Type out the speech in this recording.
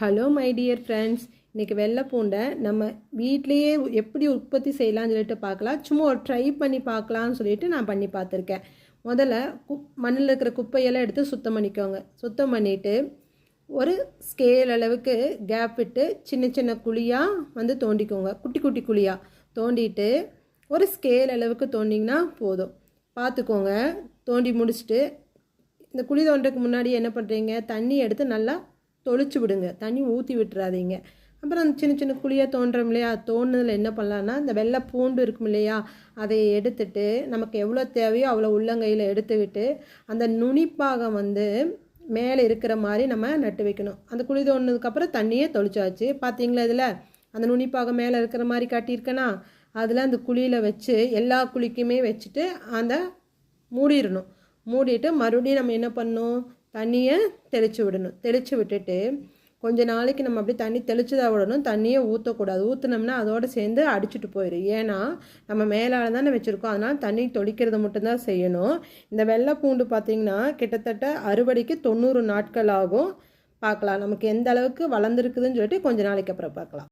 Hello my dear friends இன்றைக்கி வெள்ளை பூண்டை நம்ம வீட்லேயே எப்படி உற்பத்தி செய்யலாம்னு சொல்லிட்டு பார்க்கலாம். சும்மா ஒரு ட்ரை பண்ணி பார்க்கலான்னு சொல்லிட்டு நான் பண்ணி பார்த்துருக்கேன். முதல்ல குப் மண்ணில் இருக்கிற குப்பையெல்லாம் எடுத்து சுத்தம் பண்ணிக்கோங்க. சுத்தம் பண்ணிவிட்டு ஒரு ஸ்கேல் அளவுக்கு கேப் விட்டு சின்ன சின்ன குழியாக வந்து தோண்டிக்கோங்க. குட்டி குட்டி குழியாக தோண்டிட்டு ஒரு ஸ்கேல் அளவுக்கு தோண்டிங்கன்னா போதும். பார்த்துக்கோங்க. தோண்டி முடிச்சுட்டு இந்த குழி தோண்டுறதுக்கு முன்னாடி என்ன பண்ணுறீங்க தண்ணி எடுத்து நல்லா தொளிச்சு விடுங்க. தண்ணி ஊற்றி விட்டுறாதீங்க. அப்புறம் அந்த சின்ன சின்ன குழியாக தோன்றோம் இல்லையா? தோணுதில் என்ன பண்ணலான்னா இந்த வெள்ளை பூண்டு இருக்கும் இல்லையா? அதை எடுத்துட்டு நமக்கு எவ்வளோ தேவையோ அவ்வளோ உள்ளங்கையில் எடுத்து விட்டு அந்த நுனிப்பாகம் வந்து மேலே இருக்கிற மாதிரி நம்ம நட்டு வைக்கணும். அந்த குழி தோணுனதுக்கப்புறம் தண்ணியே தொளிச்சாச்சு. பார்த்தீங்களா இதில்? அந்த நுனிப்பாகம் மேலே இருக்கிற மாதிரி காட்டியிருக்கேனா? அதில் அந்த குழியில் வச்சு எல்லா குழிக்குமே வச்சுட்டு அந்த மூடிடணும். மூடிட்டு மறுபடியும் நம்ம என்ன பண்ணணும்? தண்ணியை தெளித்து விடணும். தெளித்து விட்டுட்டு கொஞ்ச நாளைக்கு நம்ம அப்படியே தண்ணி தெளித்து தான் விடணும். தண்ணியை ஊற்றக்கூடாது ஊற்றுனோம்னா அதோடு சேர்ந்து அடிச்சுட்டு போயிடும் ஏன்னா நம்ம மேலால் தானே வச்சுருக்கோம். அதனால் தண்ணி தொளிக்கிறது மட்டும்தான் செய்யணும். இந்த வெள்ளை பூண்டு பார்த்திங்கன்னா கிட்டத்தட்ட அறுவடைக்கு தொண்ணூறு நாட்கள் ஆகும். பார்க்கலாம் நமக்கு எந்த அளவுக்கு வளர்ந்துருக்குதுன்னு சொல்லிட்டு கொஞ்ச நாளைக்கு அப்புறம் பார்க்கலாம்